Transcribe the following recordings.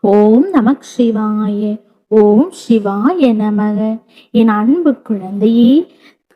ஓம் நமக் சிவாய ஓம் சிவாய நமக. என் அன்பு குழந்தையே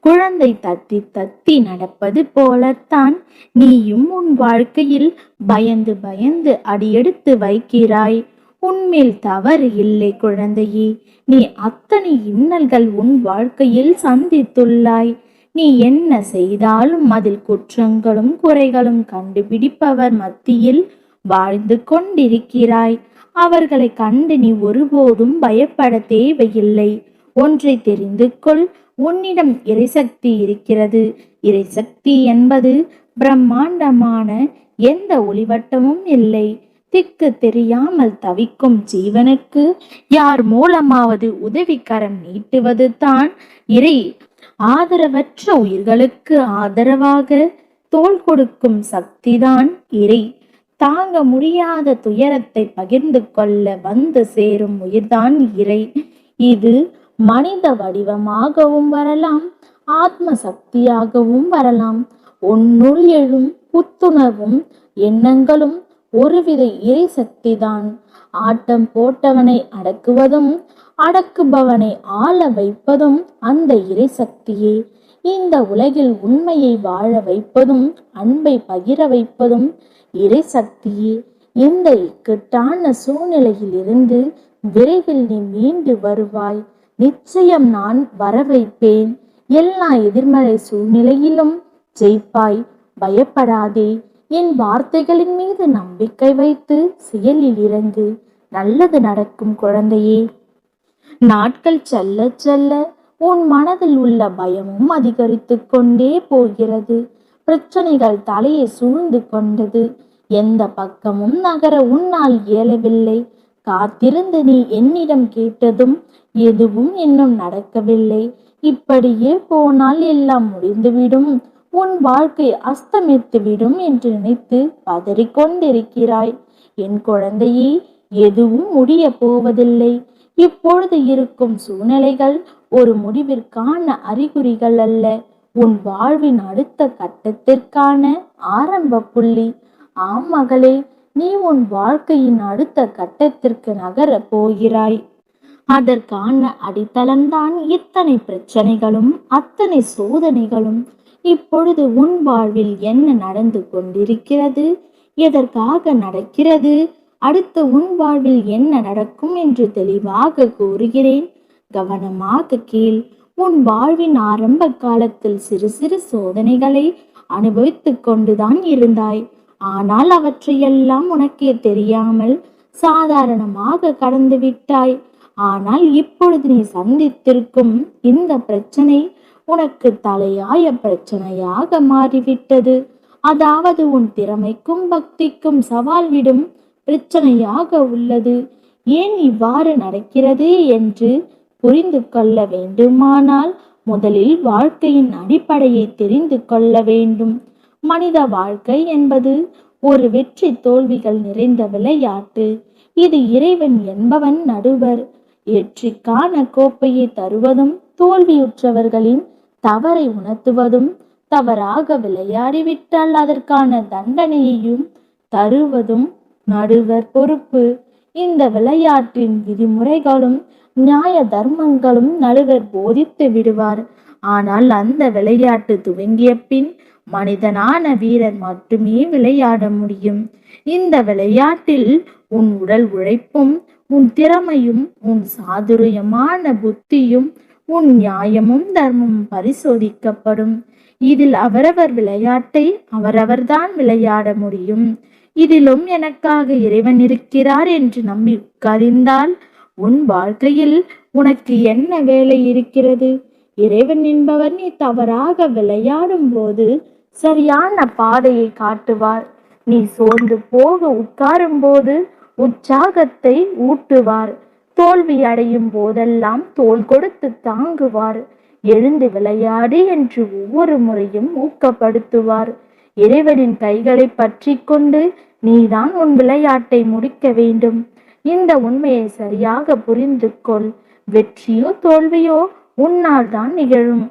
குழந்தை தத்தி தத்தி நடப்பது போலத்தான் நீயும் உன் வாழ்க்கையில் பயந்து பயந்து அடியெடுத்து வைக்கிறாய். உன்மேல் தவறு இல்லை குழந்தையே நீ அத்தனை இன்னல்கள் உன் வாழ்க்கையில் சந்தித்துள்ளாய். நீ என்ன செய்தாலும் அதில் குற்றங்களும் குறைகளும் கண்டுபிடிப்பவர் மத்தியில் வாழ்ந்து கொண்டிருக்கிறாய். அவர்களை கண்டு நீ ஒருபோதும் பயப்பட தேவையில்லை ஒன்றை தெரிந்து கொள் உன்னிடம் இறைசக்தி இருக்கிறது. இறைசக்தி என்பது பிரம்மாண்டமான எந்த ஒளிவட்டமும் இல்லை. திக்கு தெரியாமல் தவிக்கும் ஜீவனுக்கு யார் மூலமாவது உதவிக்கரம் நீட்டுவது தான் இறை ஆதரவற்ற உயிர்களுக்கு ஆதரவாக தோள் கொடுக்கும் சக்திதான் இறை. தாங்க முடியாத துயரத்தை பகிர்ந்து கொள்ள வந்து சேரும் உயிர்தான் இறை. இது மனித வடிவமாகவும் வரலாம் ஆத்ம சக்தியாகவும் வரலாம். உன்னுள் எழும் புத்துணர்வும் எண்ணங்களும் ஒருவித இறை சக்திதான். ஆட்டம் போட்டவனை அடக்குவதும் அடக்குபவனை ஆள வைப்பதும் அந்த இறை சக்தியே. இந்த உலகில் உண்மையை வாழ வைப்பதும் அன்பை பகிர வைப்பதும் இறை சக்தியே. இந்த இக்கட்டான சூழ்நிலையில் இருந்து விரைவில் நீ மீண்டு வருவாய். நிச்சயம் நான் வர வைப்பேன் எல்லா எதிர்மறை சூழ்நிலையிலும் ஜெயிப்பாய். பயப்படாதே. என் வார்த்தைகளின் மீது நம்பிக்கை வைத்து செயலில் இறங்கு. நல்லது நடக்கும் குழந்தையே. நாட்கள் செல்ல செல்ல உன் மனதில் உள்ள பயமும் அதிகரித்து கொண்டே போகிறது. பிரச்சனைகள் தலையை சூழ்ந்து கொண்டது. எந்த பக்கமும் நகர உன்னால் இயலவில்லை. காத்திருந்து நீ என்னிடம் கேட்டதும் எதுவும் இன்னும் நடக்கவில்லை. இப்படியே போனால் எல்லாம் முடிந்துவிடும். உன் வாழ்க்கை அஸ்தமித்துவிடும் என்று நினைத்து பதறிக்கொண்டிருக்கிறாய். என் குழந்தையே எதுவும் முடிய போவதில்லை. இப்பொழுது இருக்கும் சூழ்நிலைகள் ஒரு முடிவிற்கான அறிகுறிகள் அல்ல. உன் வாழ்வின் அடுத்த கட்டத்திற்கான ஆரம்ப புள்ளி. ஆம் மகளே நீ உன் வாழ்க்கையின் அடுத்த கட்டத்திற்கு நகரப் போகிறாய். அதற்கான அடித்தளம்தான் இத்தனை பிரச்சனைகளும் அத்தனை சோதனைகளும். இப்பொழுது உன் வாழ்வில் என்ன நடந்து கொண்டிருக்கிறது? எதற்காக நடக்கிறது? அடுத்த உன் வாழ்வில் என்ன நடக்கும் என்று தெளிவாக கூறுகிறேன். கவனமாக கீழ் உன் வாழ்வின் ஆரம்ப காலத்தில் சிறு சிறு சோதனைகளை அனுபவித்துக் கொண்டுதான் இருந்தாய். ஆனால் அவற்றையெல்லாம் உனக்கே தெரியாமல் சாதாரணமாக கடந்து விட்டாய். ஆனால் இப்பொழுது நீ சந்தித்திருக்கும் இந்த பிரச்சனை உனக்கு தலையாய பிரச்சனையாக மாறிவிட்டது. அதாவது உன் திறமைக்கும் பக்திக்கும் சவால் விடும் பிரச்சனையாக உள்ளது. ஏன் இவ்வாறு நடக்கிறது என்று புரிந்து கொள்ள வேண்டுமானால் முதலில் வாழ்க்கையின் அடிப்படையை தெரிந்து கொள்ள வேண்டும். மனித வாழ்க்கை என்பது ஒரு வெற்றி தோல்விகள் நிறைந்த விளையாட்டு. இது இறைவன் என்பவன் நடுவர். வெற்றிக்கான கோப்பையை தருவதும் தோல்வியுற்றவர்களின் தவறை உணர்த்துவதும் தவறாக விளையாடிவிட்டால் அதற்கான தண்டனையையும் தருவதும் நடுவர் பொறுப்பு. இந்த விளையாட்டின் விதிமுறைகளும் நியாய தர்மங்களும் நடுவர் போதித்து விடுவார். ஆனால் அந்த விளையாட்டு துவங்கிய பின் மனிதனான வீரர் மட்டுமே விளையாட முடியும். இந்த விளையாட்டில் உன் உடல் உழைப்பும் உன் திறமையும் உன் சாதுரியமான புத்தியும் உன் நியாயமும் தர்மமும் பரிசோதிக்கப்படும். இதில் அவரவர் விளையாட்டை அவரவர்தான் விளையாட முடியும். இதிலும் எனக்காக இறைவன் இருக்கிறார் என்று நம்பி உட்கார்ந்தால் உன் வாழ்க்கையில் உனக்கு என்ன வேலை இருக்கிறது? இறைவன் என்பவர் நீ தவறாக விளையாடும் போது சரியான பாதையை காட்டுவார். நீ சோர்ந்து போக உட்காரும் போது உற்சாகத்தை ஊட்டுவார். தோல்வி அடையும் போதெல்லாம் தோல் கொடுத்து தாங்குவார். எழுந்து விளையாடு என்று ஒவ்வொரு முறையும் ஊக்கப்படுத்துவார். இறைவனின் கைகளை பற்றி கொண்டு நீதான் உன் விளையாட்டை முடிக்க வேண்டும். இந்த உண்மையை சரியாக புரிந்து கொள். வெற்றியோ தோல்வியோ உன்னால் தான் நிகழும்.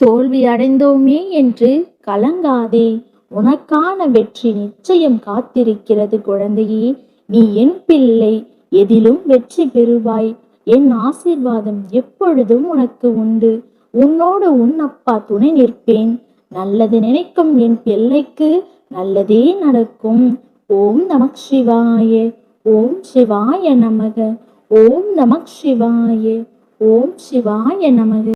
தோல்வி அடைந்தோமே என்று கலங்காதே. உனக்கான வெற்றி நிச்சயம் காத்திருக்கிறது குழந்தையே. நீ என் பிள்ளை எதிலும் வெற்றி பெறுவாய். என் ஆசீர்வாதம் எப்பொழுதும் உனக்கு உண்டு. உன்னோடு உன் அப்பா துணை நிற்பேன். நல்லது நினைக்கும் என் பிள்ளைக்கு நல்லதே நடக்கும். ஓம் நமக் சிவாய ஓம் சிவாய நமக ஓம் நமக் சிவாய ஓம் சிவாய நமக.